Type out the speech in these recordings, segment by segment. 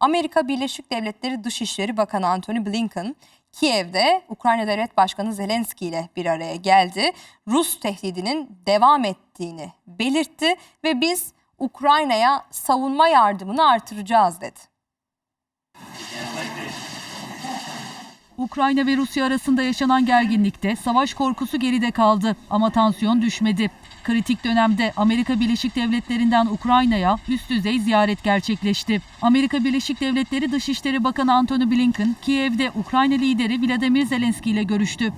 Amerika Birleşik Devletleri Dışişleri Bakanı Antony Blinken, Kiev'de Ukrayna Devlet Başkanı Zelenski ile bir araya geldi. Rus tehdidinin devam ettiğini belirtti ve biz Ukrayna'ya savunma yardımını artıracağız dedi. Ukrayna ve Rusya arasında yaşanan gerginlikte savaş korkusu geride kaldı ama tansiyon düşmedi. Kritik dönemde Amerika Birleşik Devletleri'nden Ukrayna'ya üst düzey ziyaret gerçekleşti. Amerika Birleşik Devletleri Dışişleri Bakanı Antony Blinken, Kiev'de Ukrayna lideri Vladimir Zelenski ile görüştü.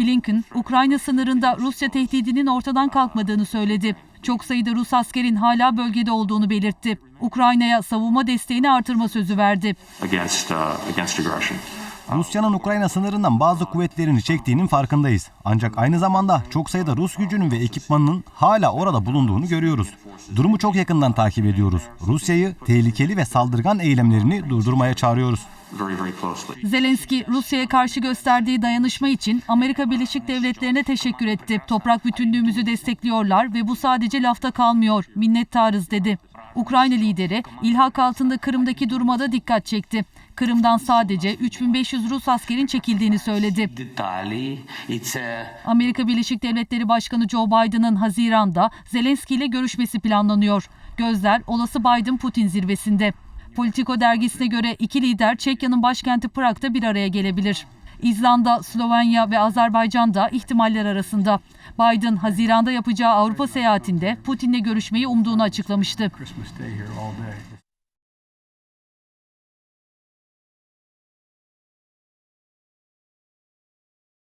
Blinken, Ukrayna sınırında Rusya tehdidinin ortadan kalkmadığını söyledi. Çok sayıda Rus askerin hala bölgede olduğunu belirtti. Ukrayna'ya savunma desteğini artırma sözü verdi. against uh, against. Rusya'nın Ukrayna sınırından bazı kuvvetlerini çektiğinin farkındayız. Ancak aynı zamanda çok sayıda Rus gücünün ve ekipmanının hala orada bulunduğunu görüyoruz. Durumu çok yakından takip ediyoruz. Rusya'yı tehlikeli ve saldırgan eylemlerini durdurmaya çağırıyoruz. Zelenski, Rusya'ya karşı gösterdiği dayanışma için Amerika Birleşik Devletleri'ne teşekkür etti. Toprak bütünlüğümüzü destekliyorlar ve bu sadece lafta kalmıyor. Minnettarız dedi. Ukrayna lideri ilhak altında Kırım'daki duruma da dikkat çekti. Kırım'dan sadece 3500 Rus askerin çekildiğini söyledi. Amerika Birleşik Devletleri Başkanı Joe Biden'ın Haziran'da Zelenski ile görüşmesi planlanıyor. Gözler olası Biden-Putin zirvesinde. Politico dergisine göre iki lider Çekya'nın başkenti Prag'da bir araya gelebilir. İzlanda, Slovenya ve Azerbaycan da ihtimaller arasında. Biden, Haziran'da yapacağı Avrupa seyahatinde Putin'le görüşmeyi umduğunu açıklamıştı.